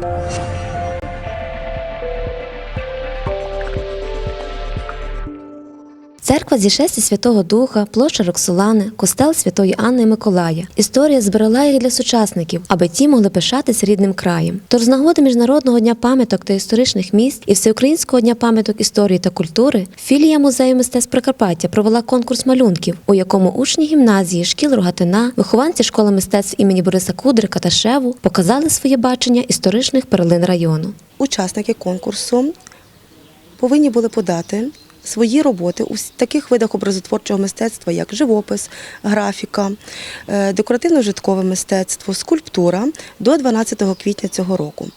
Thank you. Церква зішестя Святого Духа, площа Роксолани, костел Святої Анни Миколая. Історія зберегла їх для сучасників, аби ті могли пишатись рідним краєм. Тож з нагоди Міжнародного дня пам'яток та історичних місць і Всеукраїнського дня пам'яток історії та культури філія музею мистецтв Прикарпаття провела конкурс малюнків, у якому учні гімназії, шкіл Рогатина, вихованці школи мистецтв імені Бориса Кудрика та Шеву показали своє бачення історичних перлин району. учасники конкурсу повинні були подати свої роботи у таких видах образотворчого мистецтва, як живопис, графіка, е, декоративно-житкове мистецтво, скульптура до 12 квітня цього року.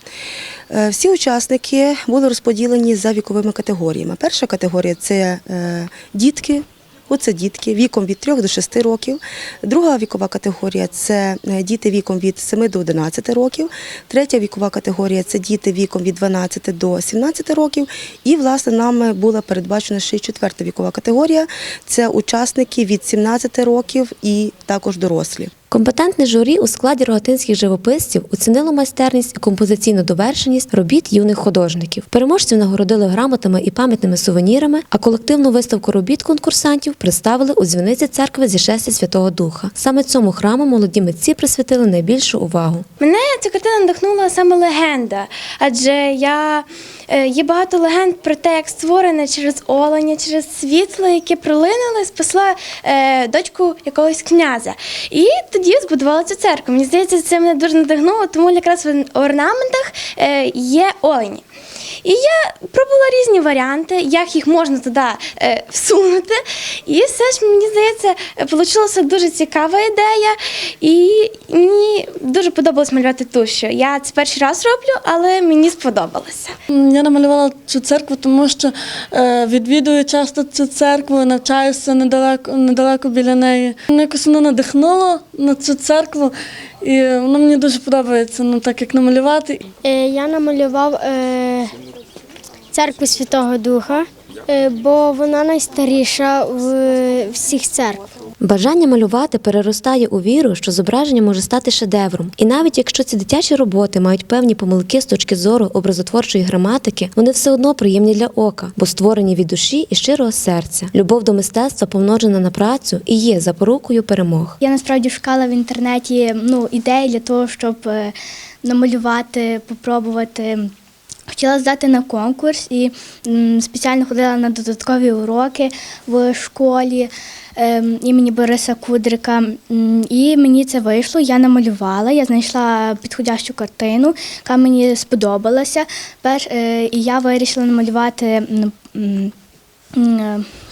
Е, Всі учасники були розподілені за віковими категоріями. Перша категорія це е, дітки. Оце дітки віком від 3 до 6 років. Друга вікова категорія це е, діти віком від 7 до 11 років. Третя вікова категорія це діти віком від 12 до 17 років. І, власне, нами була передбачена ще й четверта вікова категорія це учасники від 17 років і також дорослі. Компетентне журі у складі рогатинських живописців оцінило майстерність і композиційну довершеність робіт юних художників. Переможців нагородили грамотами і пам'ятними сувенірами, а колективну виставку робіт конкурсантів представили у дзвіниці церкви зішестя Святого Духа. Саме цьому храму молоді митці присвятили найбільшу увагу. Мене ця картина надихнула саме легенда, адже я е, є багато легенд про те, як створене через оленя, через світло, яке пролинуло спасла е, дочку якогось князя. І тоді збудувала цю церкву. Мені здається, це мене дуже надихнуло, тому якраз в орнаментах е, є олені. І я пробувала різні варіанти, як їх можна туди е, всунути. І все ж мені здається, вийшла дуже цікава ідея. І мені дуже подобалось малювати тушу. Я це перший раз роблю, але мені сподобалося. Я намалювала цю церкву, тому що е, відвідую часто цю церкву, навчаюся недалеко, недалеко біля неї. Мене якось воно надихнуло на цю церкву, і воно мені дуже подобається, ну так як намалювати. Е, Я намалював е, церкву Святого Духа, е, бо вона найстаріша в всіх церкв. Бажання малювати переростає у віру, що зображення може стати шедевром. І навіть якщо ці дитячі роботи мають певні помилки з точки зору образотворчої граматики, вони все одно приємні для ока, бо створені від душі і щирого серця. Любов до мистецтва, помножена на працю, і є запорукою перемог. Я насправді шукала в інтернеті ну, ідеї для того, щоб е, намалювати, попробувати. Хотіла здати на конкурс і спеціально ходила на додаткові уроки в школі ем, імені Бориса Кудрика. І мені це вийшло. Я намалювала, я знайшла підходящу картину, яка мені сподобалася. Е, і я вирішила намалювати.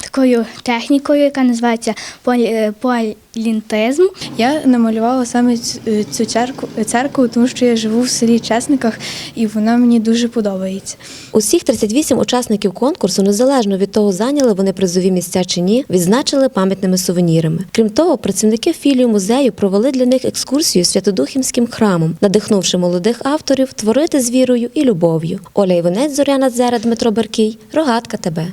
Е, Такою технікою, яка називається е, полінтизм. Я намалювала саме е, цю церкву, церкву, тому що я живу в селі Чесниках, і вона мені дуже подобається. Усіх 38 учасників конкурсу, незалежно від того, зайняли вони призові місця чи ні, відзначили пам'ятними сувенірами. Крім того, працівники філії музею провели для них екскурсію Святодухівським храмом, надихнувши молодих авторів творити з вірою і любов'ю. Оля Іванець, Зоряна Дзера, Дмитро Беркій, Рогатка ТБ.